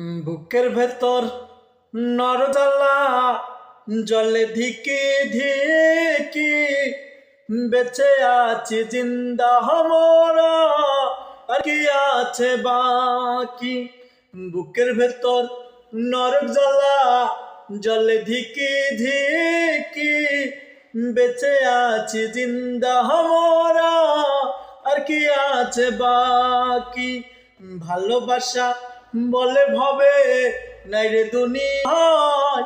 বুকের ভেতর নরজালা, জলে ধিকি ধিকি, বেঁচে আছি জিন্দা হমরা, আর কি আছে বাকি? বুকের ভেতর নরক জ্বালা জলে ধিকি ধিকি, বেঁচে আছি জিন্দা হমরা, আর কি আছে বাকি? ভালোবাসা বলে ভবে, নাই রে দুনিয়ায়।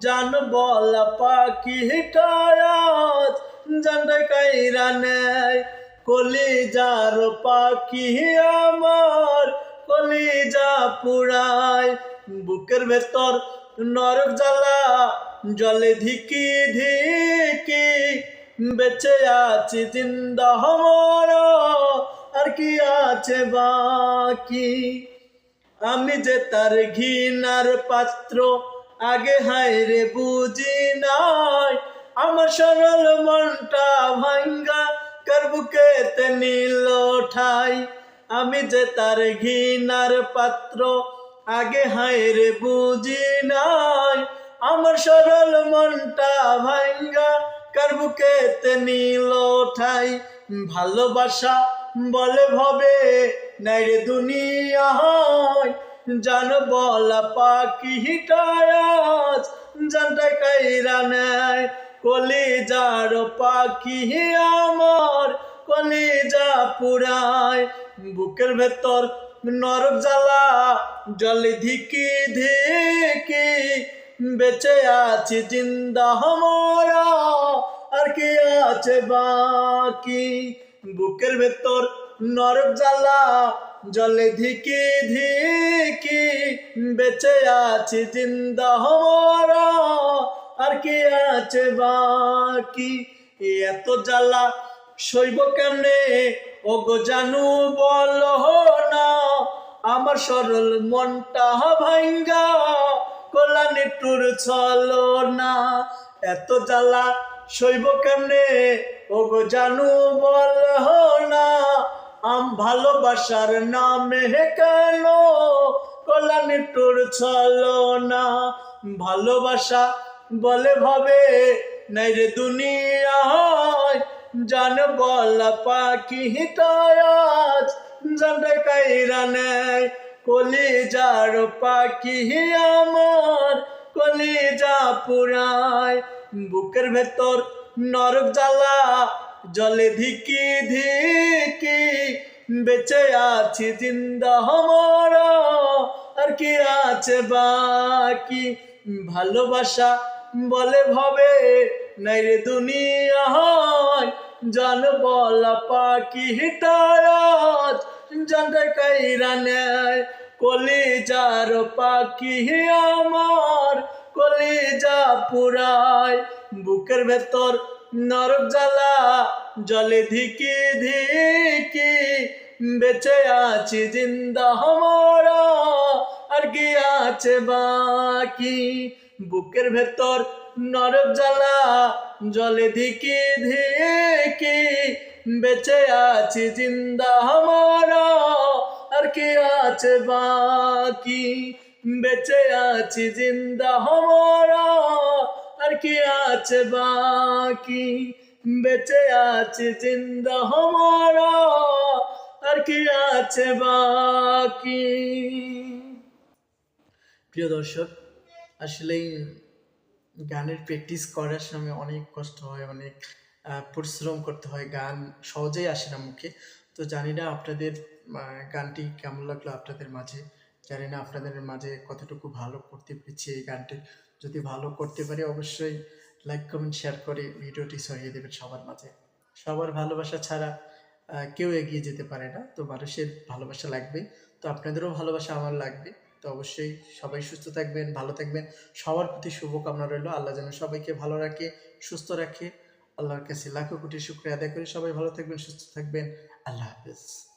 জান বলা পাখি হিটায়াত জানটা কাইরা নেয়। কলি যার পাখি আমার কলি যা পুরায় বুকের ভেতর নরক জ্বালা, জলে ধিকি ধিকি, বেঁচে আছি জিন্দা হমারা আর কি আছে বাকি? আমি যে তার ঘৃণার পাত্র, আগে হায় রে বুঝি নাই। আমার সরল মনটা ভাঙ্গা, কার বুকেতে নীল ঠাই। আমি যে তার ঘৃণার পাত্র, আগে হায় রে বুঝি নাই। আমার সরল মনটা ভাঙ্গা, কার বুকেতে নীল ঠাই। ভালোবাসা বলে ভবে, নাই রে দুনিয়ায় জান বলা পাখি হিটায়াত জানটা কাইরা নেয়। কলি যার পাখি আমার কলি যা পুরায়। বুকের ভেতর নরক জ্বালা, জলে ধিকি ধিকি, বেঁচে আছি জিন্দা হমারা, আর কি আছে বাকি? বুকের ভেতর নরক জ্বালা জলে ধিকি ধিকি বেঁচে আছি, জিন্দা হমারা আর কি আছে বাকি? এত জ্বালা সইব কেমনে? ও গো জানু, বল না। আমার সরল মনটা ভাঙ্গা কল্যাণী টুর ছলো না। এত জ্বালা সইব কেমনে? ও গো জানু, বল না। আম ভালোবাসার নামে কেন? কল্যাণী টুর ছলো না। ভালোবাসা বলে ভাবে, নাই রে দুনিয়ায় জান বলা পাখি হিতায়াত জানটা কাইরা নেয় কলি যার পাখি আমার কলি যা পুরায়। বুকের ভেতর নরক জ্বালা জলে ধিকি ধিকি বেঁচে আছি জিন্দা হমারা। আর কি আছে বাকি? ভালোবাসা বলে ভবে, নাই রে দুনিয়া হয়। জান বলা পাখি হিটায়াত জানটা কাইরা নেয়। কলি যার পাখি আমার কলি যা পুরায়। বুকের ভেতর নরক জ্বালা, জলে ধিকি ধিকি, বেঁচে আছি জিন্দা হমারা, আর কি আছে বাকি? বুকের ভেতর নরক জ্বালা, জলে ধিকি ধিকি, বেঁচে আছি জিন্দা হমারা, আর কি আছে বাকি? বেঁচে আছি জিন্দা হমারা কি আছে, বাকি বেঁচে আছি, জিন্দা হমারা। আর কি আছে বাকি? প্রিয় দর্শক আসলেই গানের প্র্যাকটিস করার সময় অনেক কষ্ট হয়, অনেক পরিশ্রম করতে হয়। গান সহজেই আসে না মুখে। তো জানি না আপনাদের গানটি কেমন লাগল আপনাদের মাঝে। জানি না আপনাদের মাঝে কতটুকু ভালো করতে পেরেছি এই গানটি। যদি ভালো করতে পারি অবশ্যই লাইক কমেন্ট শেয়ার করে ভিডিওটি ছড়িয়ে দেবেন সবার মাঝে। সবার ভালোবাসা ছাড়া কেউ এগিয়ে যেতে পারে না। তো মানুষের ভালোবাসা লাগবে তো আপনাদেরও ভালোবাসা আমার লাগবে। তো অবশ্যই সবাই সুস্থ থাকবেন, ভালো থাকবেন। সবার প্রতি শুভকামনা রইল। আল্লাহ যেন সবাইকে ভালো রাখে, সুস্থ রাখে। আল্লাহর কাছে লাখো কোটি শুক্রিয়া আদায় করে। সবাই ভালো থাকবেন, সুস্থ থাকবেন। আল্লাহ হাফেজ।